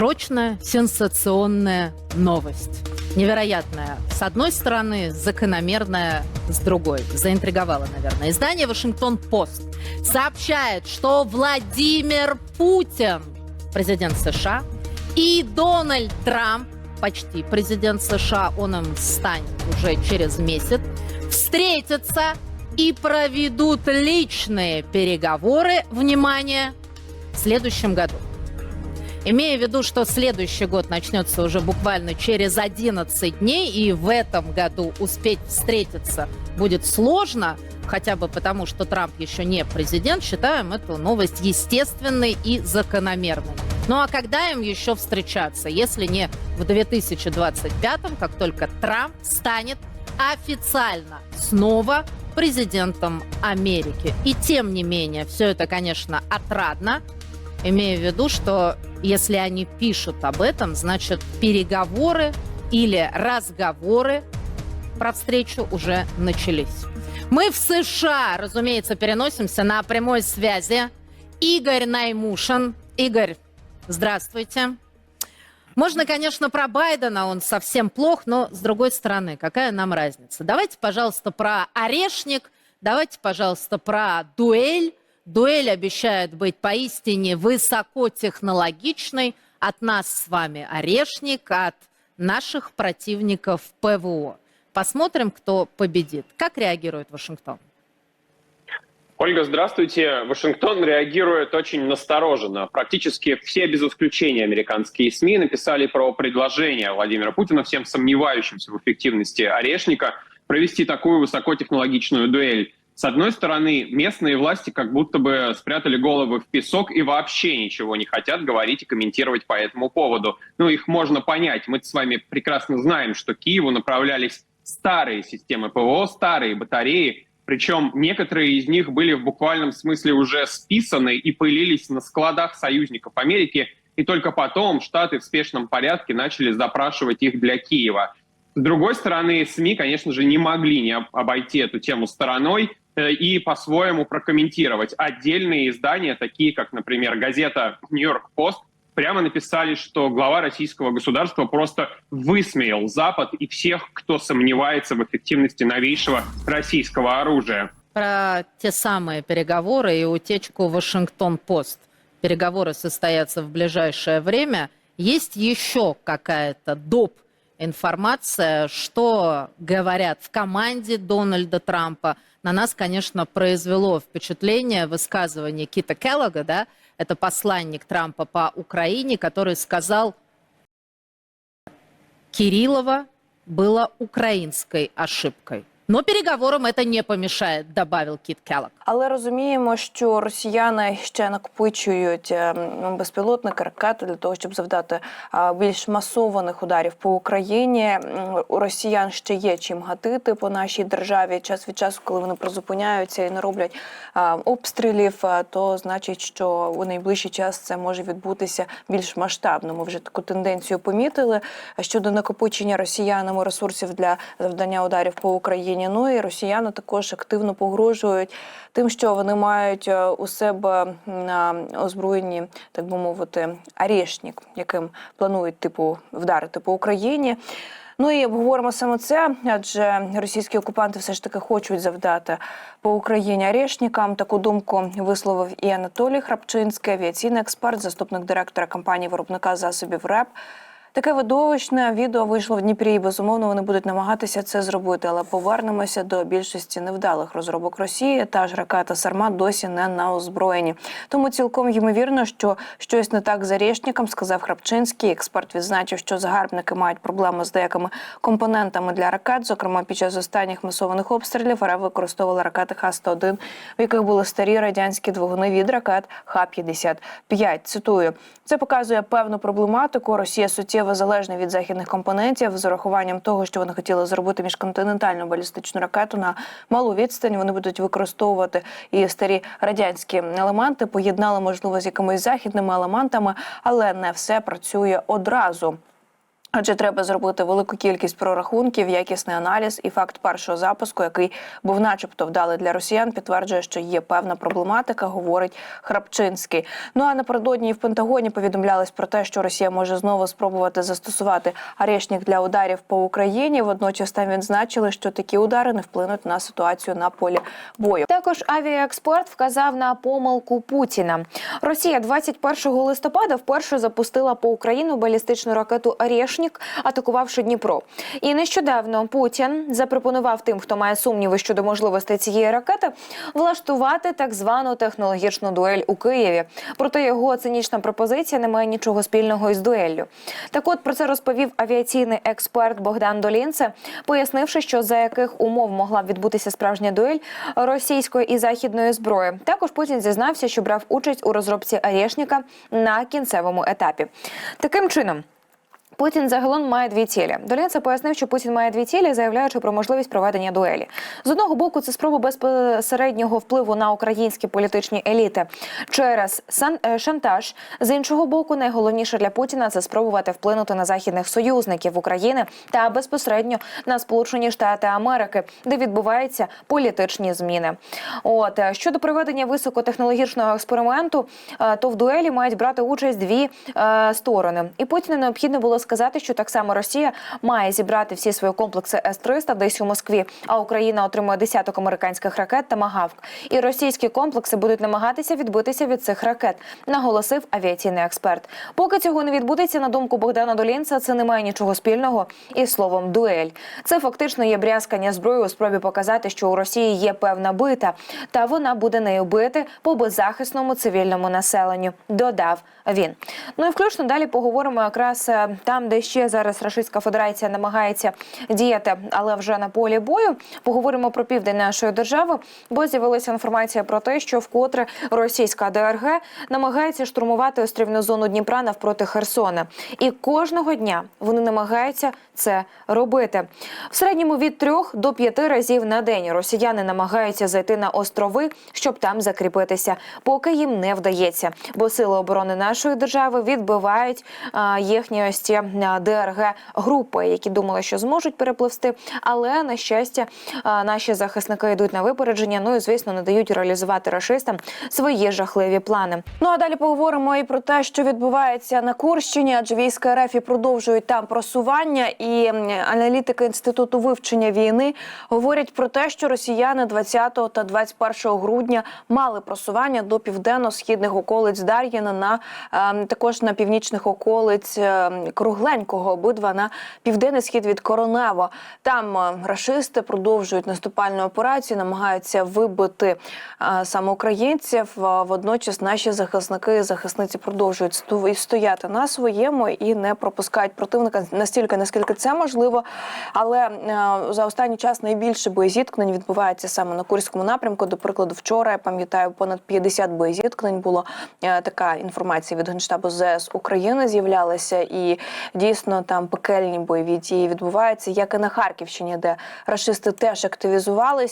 Срочная, сенсационная новость. Невероятная. С одной стороны, закономерная с другой. Заинтриговала, наверное. Издание «Вашингтон-Пост» сообщает, что Владимир Путин, президент США, и Дональд Трамп, почти президент США, он им станет уже через месяц, встретятся и проведут личные переговоры, внимание, в следующем году. Имея в виду, что следующий год начнется уже буквально через 11 дней, и в этом году успеть встретиться будет сложно, хотя бы потому, что Трамп еще не президент, считаем эту новость естественной и закономерной. Ну а когда им еще встречаться, если не в 2025, как только Трамп станет официально снова президентом Америки. И тем не менее, все это, конечно, отрадно, имея в виду, что если они пишут об этом, значит переговоры или разговоры про встречу уже начались. Мы в США, разумеется, переносимся на прямой связи. Игорь Наймушин. Игорь, здравствуйте. Можно, конечно, про Байдена, он совсем плох, но с другой стороны, какая нам разница? Давайте, пожалуйста, про орешник, давайте, пожалуйста, про дуэль. Дуэль обещает быть поистине высокотехнологичной. От нас с вами орешник, от наших противников ПВО. Посмотрим, кто победит. Как реагирует Вашингтон? Ольга, здравствуйте. Вашингтон реагирует очень настороженно. Практически все без исключения американские СМИ написали про предложение Владимира Путина всем сомневающимся в эффективности Орешника провести такую высокотехнологичную дуэль. С одной стороны, местные власти как будто бы спрятали головы в песок и вообще ничего не хотят говорить и комментировать по этому поводу. Ну, их можно понять. Мы с вами прекрасно знаем, что Киеву направлялись старые системы ПВО, старые батареи, причем некоторые из них были в буквальном смысле уже списаны и пылились на складах союзников Америки, и только потом Штаты в спешном порядке начали запрашивать их для Киева. С другой стороны, СМИ, конечно же, не могли не обойти эту тему стороной э, и по-своему прокомментировать. Отдельные издания, такие как, например, газета «Нью-Йорк Пост», прямо написали, что глава российского государства просто высмеял Запад и всех, кто сомневается в эффективности новейшего российского оружия. Про те самые переговоры и утечку Вашингтон-Пост. Переговоры состоятся в ближайшее время. Есть еще какая-то доп. Информация, что говорят в команде Дональда Трампа. На нас, конечно, произвело впечатление высказывание Кита Келлога, да, это посланник Трампа по Украине, который сказал, Кириллова было украинской ошибкой. Но переговорам это не помешает, добавил Кіт Келлок. Але розуміємо, що росіяни ще накопичують е, безпілотники, ракети для того, щоб завдати більш масованих ударів по Україні. У росіян ще є чим гатити по нашій державі. Час від часу, коли вони призупиняються і не роблять обстрілів, то значить, що у найближчий час це може відбутися більш масштабно. Ми вже таку тенденцію помітили щодо накопичення росіянами ресурсів для завдання ударів по Україні. Ну і росіяни також активно погрожують тим, що вони мають е, у себе на озброєнні, так би мовити, арешник, яким планують типу вдарити по Україні. Ну і обговоримо саме це, адже російські окупанти все ж таки хочуть завдати по Україні арешникам. Таку думку висловив і Анатолій Храпчинський, авіаційний експерт, заступник директора компанії виробника засобів РЕП. Таке видовищне відео вийшло в Дніпрі, і безумовно вони будуть намагатися це зробити. Але повернемося до більшості невдалих розробок Росії. Та ж ракета Сармат досі не на озброєнні. Тому цілком ймовірно, що щось не так з Арешником, сказав Храпчинський. Експерт відзначив, що загарбники мають проблеми з деякими компонентами для ракет. Зокрема, під час останніх масованих обстрілів РФ використовували ракети Х-101, в яких були старі радянські двигуни від ракет Х-55. Цитую, це показує певну проблематику. Росія суттєво залежна від західних компонентів з урахуванням того, що вони хотіли зробити міжконтинентальну балістичну ракету на малу відстань. Вони будуть використовувати і старі радянські елементи, поєднали можливо з якимись західними елементами, але не все працює одразу. Адже треба зробити велику кількість прорахунків, якісний аналіз, і факт першого запуску, який був, начебто, вдалий для росіян, підтверджує, що є певна проблематика, говорить Храпчинський. Ну а напередодні в Пентагоні повідомлялось про те, що Росія може знову спробувати застосувати арешник для ударів по Україні. Водночас там відзначили, що такі удари не вплинуть на ситуацію на полі бою. Також авіаексперт вказав на помилку Путіна. Росія 21 листопада вперше запустила по Україну балістичну ракету «Орешнік», атакувавши Дніпро. І нещодавно Путін запропонував тим, хто має сумніви щодо можливостей цієї ракети, влаштувати так звану технологічну дуель у Києві. Проте його цинічна пропозиція не має нічого спільного із дуеллю. Так от про це розповів авіаційний експерт Богдан Долінце, пояснивши, що за яких умов могла б відбутися справжня дуель російської і західної зброї. Також Путін зізнався, що брав участь у розробці Арешніка на кінцевому етапі. Таким чином. Путін загалом має дві цілі. Долінце пояснив, що Путін має дві цілі, заявляючи про можливість проведення дуелі. З одного боку, це спроба безпосереднього впливу на українські політичні еліти через е, шантаж. З іншого боку, найголовніше для Путіна це спробувати вплинути на західних союзників України та безпосередньо на Сполучені Штати Америки, де відбуваються політичні зміни. От е, щодо проведення високотехнологічного експерименту, е, то в дуелі мають брати участь дві сторони. І Путіну необхідно було сказати, що так само Росія має зібрати всі свої комплекси С-300 десь у Москві, а Україна отримує десяток американських ракет та Магавк. І російські комплекси будуть намагатися відбитися від цих ракет, наголосив авіаційний експерт. Поки цього не відбудеться, на думку Богдана Долінца, це не має нічого спільного із словом дуель. Це фактично є брязкання зброї у спробі показати, що у Росії є певна бита, та вона буде нею бити по беззахисному цивільному населенню. Додав він. Ну і включно далі поговоримо якраз е, там, де ще зараз Російська Федерація намагається діяти, але вже на полі бою. Поговоримо про південь нашої держави, бо з'явилася інформація про те, що вкотре російська ДРГ намагається штурмувати острівну зону Дніпра навпроти Херсона. І кожного дня вони намагаються це робити. В середньому від трьох до п'яти разів на день росіяни намагаються зайти на острови, щоб там закріпитися, поки їм не вдається. Бо сили оборони нашої держави відбивають а, їхні ось ці а, ДРГ групи, які думали, що зможуть перепливсти. Але на щастя, наші захисники йдуть на випередження. Ну і звісно, не дають реалізувати рашистам свої жахливі плани. Ну а далі поговоримо і про те, що відбувається на Курщині, адже війська РФ і продовжують там просування. І аналітики інституту вивчення війни говорять про те, що росіяни 20 та 21 грудня мали просування до південно-східних околиць Дар'їна на ем, також на північних околиць ем, Кругленького, обидва на південний схід від Коронево. Там е, рашисти продовжують наступальну операцію, намагаються вибити е, саме українців. Е, Водночас наші захисники і захисниці продовжують стояти на своєму і не пропускають противника настільки, наскільки це можливо. Але за останній час найбільше боєзіткнень відбувається саме на Курському напрямку. До прикладу, вчора я пам'ятаю, понад 50 боєзіткнень було така інформація від генштабу ЗС України з'являлася, і дійсно там пекельні бойові дії відбуваються, як і на Харківщині, де рашисти теж активізувалися.